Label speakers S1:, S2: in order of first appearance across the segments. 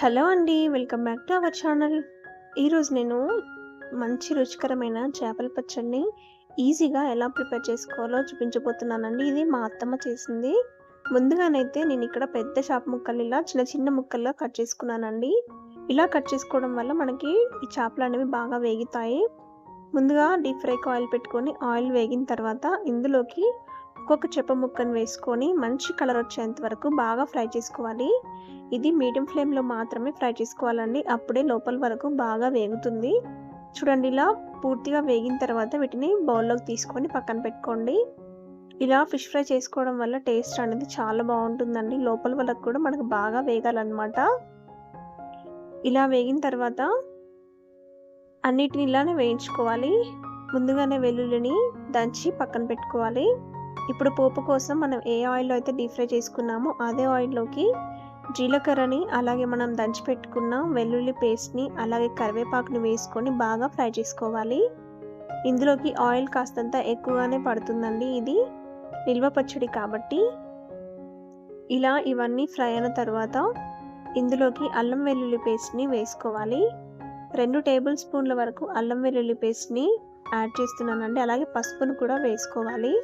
S1: Hello అండి welcome back to our channel. ఈరోజు నేను మంచి రుచికరమైన చేపల పచ్చడిని ఈజీగా ఎలా ప్రిపేర్ చేసుకోవాలో చూపించబోతున్నానండి. ఇది మా అత్తమ్మ చేసింది. ముందుగానైతే నేను ఇక్కడ పెద్ద చేప ముక్కలు ఇలా చిన్న చిన్న ముక్కలుగా కట్ చేసుకున్నానండి. ఇలా కట్ చేసుకోవడం వల్ల మనకి ఈ చేపలు అనేవి బాగా వేగుతాయి. ముందుగా డీప్ ఫ్రైకి ఆయిల్ పెట్టుకొని ఆయిల్ వేగిన తర్వాత ఇందులోకి ఒక్కొక్క చెప్ప ముక్కను వేసుకొని మంచి కలర్ వచ్చేంత వరకు బాగా ఫ్రై చేసుకోవాలి. ఇది మీడియం ఫ్లేమ్లో మాత్రమే ఫ్రై చేసుకోవాలండి. అప్పుడే లోపల వరకు బాగా వేగుతుంది. చూడండి ఇలా పూర్తిగా వేగిన తర్వాత వీటిని బౌల్లోకి తీసుకొని పక్కన పెట్టుకోండి. ఇలా ఫిష్ ఫ్రై చేసుకోవడం వల్ల టేస్ట్ అనేది చాలా బాగుంటుందండి. లోపల వరకు కూడా మనకు బాగా వేగాలన్నమాట. ఇలా వేగిన తర్వాత అన్నిటిని ఇలానే వేయించుకోవాలి. ముందుగానే వెల్లుల్లిని దంచి పక్కన పెట్టుకోవాలి. ఇప్పుడు పోపు కోసం మనం ఏ ఆయిల్లో అయితే డీప్ ఫ్రై చేసుకున్నామో అదే ఆయిల్లోకి జీలకర్రని అలాగే మనం దంచి పెట్టుకున్న వెల్లుల్లి పేస్ట్ని అలాగే కరివేపాకుని వేసుకొని బాగా ఫ్రై చేసుకోవాలి. ఇందులోకి ఆయిల్ కాస్తంత ఎక్కువగానే పడుతుందండి ఇది. నిల్వ పచ్చడి కాబట్టి. ఇలా ఇవన్నీ ఫ్రై అయిన తర్వాత ఇందులోకి అల్లం వెల్లుల్లి పేస్ట్ని వేసుకోవాలి. రెండు టేబుల్ స్పూన్ల వరకు అల్లం వెల్లుల్లి పేస్ట్ని యాడ్ చేస్తున్నానండి. అలాగే పసుపును కూడా వేసుకోవాలి.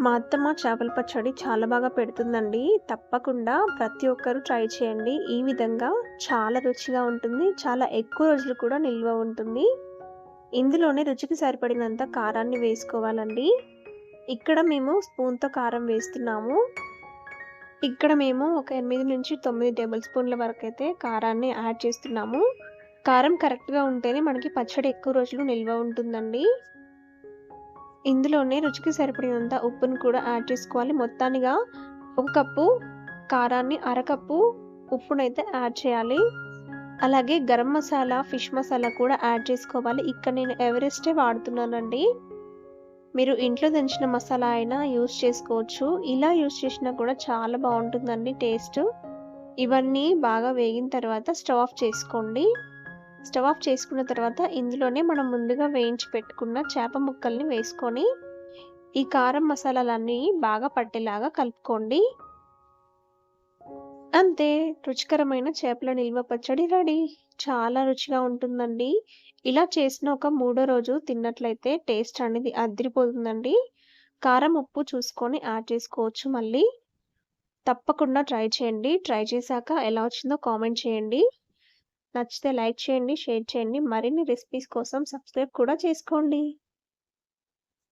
S1: మా అత్తమ్మ చేపల పచ్చడి చాలా బాగా పెడుతుందండి. తప్పకుండా ప్రతి ఒక్కరూ ట్రై చేయండి. ఈ విధంగా చాలా రుచిగా ఉంటుంది. చాలా ఎక్కువ రోజులు కూడా నిల్వ ఉంటుంది. ఇందులోనే రుచికి సరిపడినంత కారాన్ని వేసుకోవాలండి. ఇక్కడ మేము స్పూన్తో కారం వేస్తున్నాము. ఇక్కడ మేము ఒక ఎనిమిది నుంచి తొమ్మిది టేబుల్ స్పూన్ల వరకు అయితే కారాన్ని యాడ్ చేస్తున్నాము. కారం కరెక్ట్గా ఉంటేనే మనకి పచ్చడి ఎక్కువ రోజులు నిల్వ ఉంటుందండి. ఇందులోనే రుచికి సరిపడినంత ఉప్పును కూడా యాడ్ చేసుకోవాలి. మొత్తానిగా ఒక కప్పు కారాన్ని అరకప్పు ఉప్పునైతే యాడ్ చేయాలి. అలాగే గరం మసాలా ఫిష్ మసాలా కూడా యాడ్ చేసుకోవాలి. ఇక్కడ నేను ఎవరెస్టే వాడుతున్నానండి. మీరు ఇంట్లో దంచిన మసాలా అయినా యూస్ చేసుకోవచ్చు. ఇలా యూస్ చేసినా కూడా చాలా బాగుంటుందండి టేస్ట్. ఇవన్నీ బాగా వేగిన తర్వాత స్టవ్ ఆఫ్ చేసుకోండి. స్టవ్ ఆఫ్ చేసుకున్న తర్వాత ఇందులోనే మనం ముందుగా వేయించి పెట్టుకున్న చేప ముక్కల్ని వేసుకొని ఈ కారం మసాలాలన్నీ బాగా పట్టేలాగా కలుపుకోండి. అంతే రుచికరమైన చేపల నిల్వ పచ్చడి రెడీ. చాలా రుచిగా ఉంటుందండి. ఇలా చేసిన ఒక మూడో రోజు తిన్నట్లయితే టేస్ట్ అనేది అదిరిపోతుందండి. కారం ఉప్పు చూసుకొని యాడ్ చేసుకోవచ్చు మళ్ళీ. తప్పకుండా ట్రై చేయండి. ట్రై చేశాక ఎలా వచ్చిందో కామెంట్ చేయండి. నచ్చితే లైక్ చేయండి షేర్ చేయండి. మరిన్ని రెసిపీస్ కోసం సబ్స్క్రైబ్ కూడా చేసుకోండి.